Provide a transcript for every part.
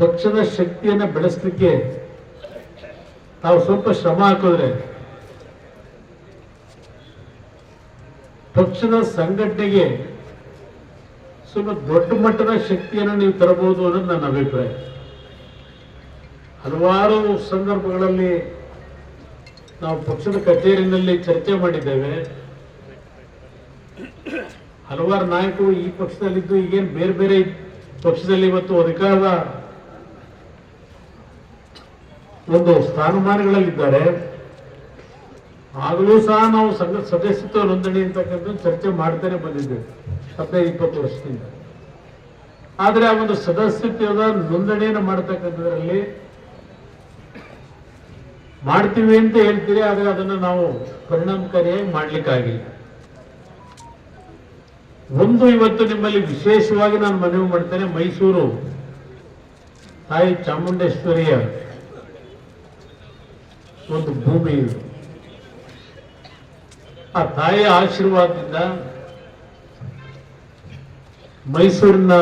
ಪಕ್ಷದ ಶಕ್ತಿಯನ್ನು ಬೆಳೆಸಲಿಕ್ಕೆ ನಾವು ಸ್ವಲ್ಪ ಶ್ರಮ ಹಾಕಿದ್ರೆ ಪಕ್ಷದ ಸಂಘಟನೆಗೆ ಸ್ವಲ್ಪ ದೊಡ್ಡ ಮಟ್ಟದ ಶಕ್ತಿಯನ್ನು ನೀವು ತರಬಹುದು ಅನ್ನೋದು ನನ್ನ ಅಭಿಪ್ರಾಯ. ಹಲವಾರು ಸಂದರ್ಭಗಳಲ್ಲಿ ನಾವು ಪಕ್ಷದ ಕಚೇರಿನಲ್ಲಿ ಚರ್ಚೆ ಮಾಡಿದ್ದೇವೆ. ಹಲವಾರು ನಾಯಕರು ಈ ಪಕ್ಷದಲ್ಲಿದ್ದು ಈಗೇನು ಬೇರೆ ಬೇರೆ ಪಕ್ಷದಲ್ಲಿ ಇವತ್ತು ಅಧಿಕಾರದ ಒಂದು ಸ್ಥಾನಮಾನಗಳಲ್ಲಿದ್ದಾರೆ. ಆಗಲೂ ಸಹ ನಾವು ಸಂಘ ಸದಸ್ಯತ್ವ ನೋಂದಣಿ ಅಂತಕ್ಕಂಥ ಚರ್ಚೆ ಮಾಡ್ತಾನೆ ಬಂದಿದ್ದೇವೆ, ಹದಿನೈದು, ಇಪ್ಪತ್ತು ವರ್ಷದಿಂದ. ಆದರೆ ಆ ಒಂದು ಸದಸ್ಯತ್ವದ ನೋಂದಣಿಯನ್ನು ಮಾಡ್ತಕ್ಕಂಥದ್ರಲ್ಲಿ ಮಾಡ್ತೀವಿ ಅಂತ ಹೇಳ್ತೀರಿ, ಆದರೆ ಅದನ್ನು ನಾವು ಪರಿಣಾಮಕಾರಿಯಾಗಿ ಮಾಡ್ಲಿಕ್ಕಾಗಿಲ್ಲ. ಒಂದು ಇವತ್ತು ನಿಮ್ಮಲ್ಲಿ ವಿಶೇಷವಾಗಿ ನಾನು ಮನವಿ ಮಾಡ್ತೇನೆ ಮೈಸೂರು ತಾಯಿ ಚಾಮುಂಡೇಶ್ವರಿಯ ಒಂದು ಭೂಮಿ ಇದು. ಆ ತಾಯಿಯ ಆಶೀರ್ವಾದದಿಂದ ಮೈಸೂರಿನ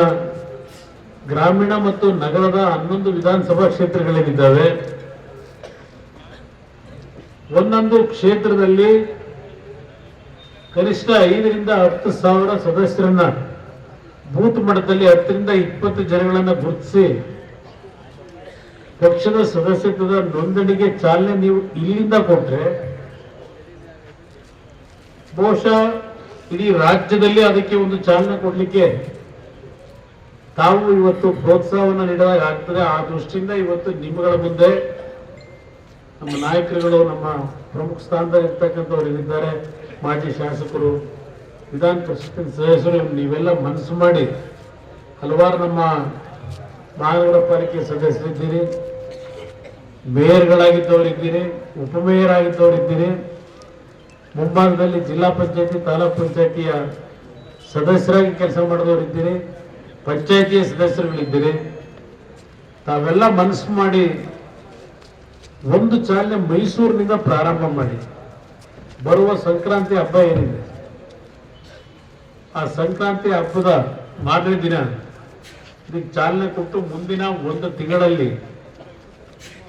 ಗ್ರಾಮೀಣ ಮತ್ತು ನಗರದ ಹನ್ನೊಂದು ವಿಧಾನಸಭಾ ಕ್ಷೇತ್ರಗಳೇನಿದ್ದಾವೆ ಒಂದೊಂದು ಕ್ಷೇತ್ರದಲ್ಲಿ ಕನಿಷ್ಠ ಐದರಿಂದ ಹತ್ತು ಸಾವಿರ ಸದಸ್ಯರನ್ನ ಬೂತ್ ಮಟ್ಟದಲ್ಲಿ ಹತ್ತರಿಂದ ಇಪ್ಪತ್ತು ಜನಗಳನ್ನ ಗುರುತಿಸಿ ಪಕ್ಷದ ಸದಸ್ಯತ್ವದ ನೋಂದಣಿಗೆ ಚಾಲನೆ ನೀವು ಇಲ್ಲಿಂದ ಕೊಟ್ರೆ, ಬಹುಶಃ ಇಡೀ ರಾಜ್ಯದಲ್ಲಿ ಅದಕ್ಕೆ ಒಂದು ಚಾಲನೆ ಕೊಡ್ಲಿಕ್ಕೆ ತಾವು ಇವತ್ತು ಪ್ರೋತ್ಸಾಹವನ್ನು ನೀಡಿದಾಗ ಆಗ್ತದೆ. ಆ ದೃಷ್ಟಿಯಿಂದ ಇವತ್ತು ನಿಮ್ಮಗಳ ಮುಂದೆ ನಮ್ಮ ನಾಯಕರುಗಳು, ನಮ್ಮ ಪ್ರಮುಖ ಸ್ಥಾನದಲ್ಲಿ ಇರ್ತಕ್ಕಂಥವ್ರು ಇದ್ದಾರೆ ಮಾಜಿ ಶಾಸಕರು, ವಿಧಾನ ಪರಿಷತ್ತಿನ ಸದಸ್ಯರು, ನೀವೆಲ್ಲ ಮನಸ್ಸು ಮಾಡಿ ಹಲವಾರು ನಮ್ಮ ಮಹಾನಗರ ಪಾಲಿಕೆ ಸದಸ್ಯರಿದ್ದೀರಿ. ಮೇಯರ್ಗಳಾಗಿದ್ದವರಿದ್ದೀರಿ ಉಪಮೇಯರ್ ಆಗಿದ್ದವರಿದ್ದೀರಿ ಮುಂಭಾಗದಲ್ಲಿ ಜಿಲ್ಲಾ ಪಂಚಾಯತಿ, ತಾಲೂಕ್ ಪಂಚಾಯತಿಯ ಸದಸ್ಯರಾಗಿ ಕೆಲಸ ಮಾಡಿದವರಿದ್ದೀರಿ, ಪಂಚಾಯತಿಯ ಸದಸ್ಯರುಗಳಿದ್ದೀರಿ. ತಾವೆಲ್ಲ ಮನಸ್ಸು ಮಾಡಿ ಒಂದು ಚಾಲನೆ ಮೈಸೂರಿನಿಂದ ಪ್ರಾರಂಭ ಮಾಡಿ. ಬರುವ ಸಂಕ್ರಾಂತಿ ಹಬ್ಬ ಏನಿದೆ? ಆ ಸಂಕ್ರಾಂತಿ ಹಬ್ಬದ ಮಾರನೇ ದಿನ, ಇದಕ್ಕೆ ಚಾಲನೆ ಕೊಟ್ಟು ಮುಂದಿನ ಒಂದು ತಿಂಗಳಲ್ಲಿ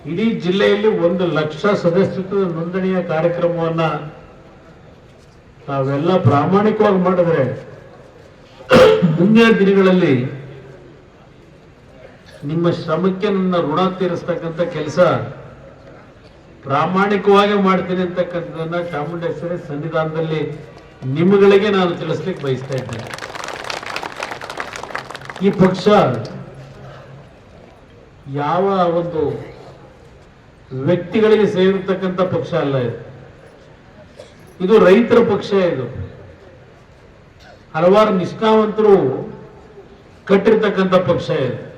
ಇಡೀ ಜಿಲ್ಲೆಯಲ್ಲಿ ಒಂದು ಲಕ್ಷ ಸದಸ್ಯತ್ವದ ನೋಂದಣಿಯ ಕಾರ್ಯಕ್ರಮವನ್ನ ನಾವೆಲ್ಲ ಪ್ರಾಮಾಣಿಕವಾಗಿ ಮಾಡಿದ್ರೆ ಮುಂದಿನ ದಿನಗಳಲ್ಲಿ ನಿಮ್ಮ ಶ್ರಮಕ್ಕೆ ನನ್ನ ಋಣ ತೀರಿಸ್ತಕ್ಕಂಥ ಕೆಲಸ ಪ್ರಾಮಾಣಿಕವಾಗಿ ಮಾಡ್ತೀನಿ ಅಂತಕ್ಕಂಥದ್ದನ್ನ ಚಾಮುಂಡೇಶ್ವರಿ ಸನ್ನಿಧಾನದಲ್ಲಿ ನಿಮ್ಮಗಳಿಗೆ ನಾನು ತಿಳಿಸ್ಲಿಕ್ಕೆ ಬಯಸ್ತಾ ಇದ್ದೇನೆ. ಈ ಪಕ್ಷ ಯಾವ ಒಂದು ವ್ಯಕ್ತಿಗಳಿಗೆ ಸೇರಿರ್ತಕ್ಕಂಥ ಪಕ್ಷ ಅಲ್ಲ ಇದು. ಇದು ರೈತರ ಪಕ್ಷ ಇದು. ಹಲವಾರು ನಿಷ್ಠಾವಂತರು ಕಟ್ಟಿರ್ತಕ್ಕಂಥ ಪಕ್ಷ ಇದು.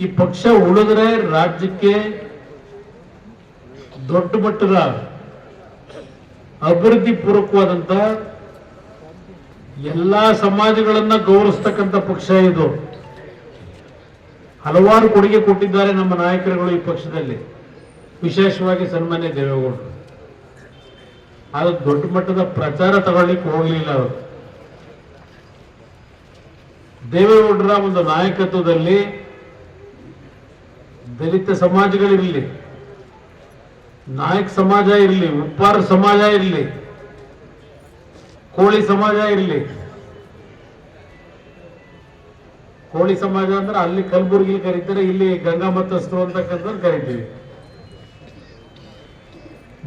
ಈ ಪಕ್ಷ ಉಳಿದ್ರೆ ರಾಜ್ಯಕ್ಕೆ ದೊಡ್ಡ ಮಟ್ಟದ ಅಭಿವೃದ್ಧಿ ಪೂರ್ವಕವಾದಂತ ಎಲ್ಲಾ ಸಮಾಜಗಳನ್ನ ಗೌರವಿಸ್ತಕ್ಕಂಥ ಪಕ್ಷ ಇದು. ಹಲವಾರು ಕೊಡುಗೆ ಕೊಟ್ಟಿದ್ದಾರೆ ನಮ್ಮ ನಾಯಕರುಗಳು ಈ ಪಕ್ಷದಲ್ಲಿ. ವಿಶೇಷವಾಗಿ ಸನ್ಮಾನ್ಯ ದೇವೇಗೌಡರು. ಅದು ದೊಡ್ಡ ಮಟ್ಟದ ಪ್ರಚಾರ ತಗೊಳ್ಳಿಕ್ಕೆ ಹೋಗಲಿಲ್ಲ ಅವರು. ದೇವೇಗೌಡರ ಒಂದು ನಾಯಕತ್ವದಲ್ಲಿ ದಲಿತ ಸಮಾಜಗಳಿರಲಿ, ನಾಯಕ್ ಸಮಾಜ ಇರಲಿ, ಉಪ್ಪಾರ ಸಮಾಜ ಇರಲಿ, ಕೋಳಿ ಸಮಾಜ ಇರಲಿ ಕೋಳಿ ಸಮಾಜ ಅಂದ್ರೆ ಅಲ್ಲಿ ಕಲಬುರಗಿ ಕರೀತಾರೆ, ಇಲ್ಲಿ ಗಂಗಾ ಮತಸ್ಥರು ಅಂತಕ್ಕಂಥದ್ದು ಕರಿತೀವಿ.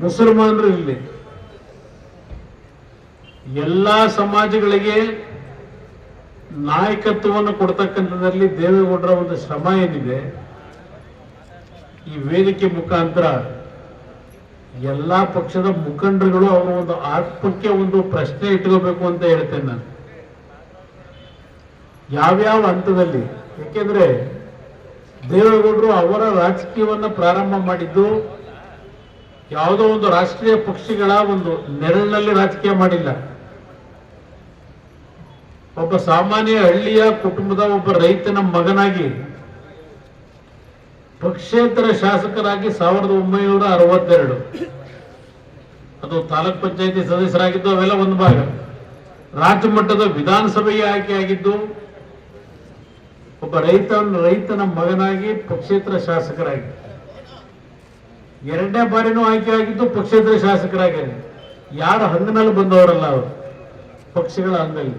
ಮುಸಲ್ಮಾನರು ಇಲ್ಲಿ. ಎಲ್ಲಾ ಸಮಾಜಗಳಿಗೆ ನಾಯಕತ್ವವನ್ನು ಕೊಡ್ತಕ್ಕಂಥದ್ರಲ್ಲಿ ದೇವೇಗೌಡರ ಒಂದು ಶ್ರಮ ಏನಿದೆ, ಈ ವೇದಿಕೆ ಮುಖಾಂತರ ಎಲ್ಲಾ ಪಕ್ಷದ ಮುಖಂಡರುಗಳು ಅವರ ಒಂದು ಆತ್ಮಕ್ಕೆ ಒಂದು ಪ್ರಶ್ನೆ ಇಟ್ಕೋಬೇಕು ಅಂತ ಹೇಳ್ತೇನೆ ನಾನು. ಯಾವ್ಯಾವ ಹಂತದಲ್ಲಿ? ಯಾಕೆಂದ್ರೆ ದೇವೇಗೌಡರು ಅವರ ರಾಜಕೀಯವನ್ನು ಪ್ರಾರಂಭ ಮಾಡಿದ್ದು ಯಾವುದೋ ಒಂದು ರಾಷ್ಟ್ರೀಯ ಪಕ್ಷಗಳ ಒಂದು ನೆರಳಿನಲ್ಲಿ ರಾಜಕೀಯ ಮಾಡಿಲ್ಲ. ಒಬ್ಬ ಸಾಮಾನ್ಯ ಹಳ್ಳಿಯ ಕುಟುಂಬದ ಒಬ್ಬ ರೈತನ ಮಗನಾಗಿ ಪಕ್ಷೇತರ ಶಾಸಕರಾಗಿ ಸಾವಿರದ ಒಂಬೈನೂರ ಅರವತ್ತೆರಡು. ಅದು ತಾಲೂಕ್ ಪಂಚಾಯತಿ ಸದಸ್ಯರಾಗಿದ್ದು ಅವೆಲ್ಲ ಒಂದು ಭಾಗ. ರಾಜ್ಯ ಮಟ್ಟದ ವಿಧಾನಸಭೆಗೆ ಆಯ್ಕೆಯಾಗಿದ್ದು ಒಬ್ಬ ರೈತ ರೈತನ ಮಗನಾಗಿ ಪಕ್ಷೇತರ ಶಾಸಕರಾಗಿ. ಎರಡನೇ ಬಾರಿನೂ ಆಯ್ಕೆ ಆಗಿದ್ದು ಪಕ್ಷೇತರ ಶಾಸಕರಾಗಿ ಯಾರ ಹಂಗನಲ್ಲಿ ಬಂದವರಲ್ಲ ಅವರು? ಪಕ್ಷಗಳ ಹಂಗಲ್ಲಿ.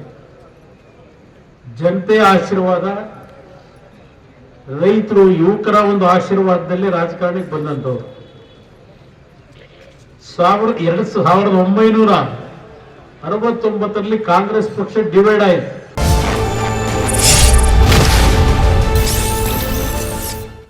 ಜನತೆಯ ಆಶೀರ್ವಾದ, ರೈತರು ಯುವಕರ ಒಂದು ಆಶೀರ್ವಾದದಲ್ಲಿ ರಾಜಕಾರಣಕ್ಕೆ ಬಂದಂತವ್ರು ಸಾವಿರದ ಎರಡು ಸಾವಿರದ ಒಂಬೈನೂರ ಅರವತ್ತೊಂಬತ್ತರಲ್ಲಿ ಕಾಂಗ್ರೆಸ್ ಪಕ್ಷ ಡಿವೈಡ್ ಆಯಿತು.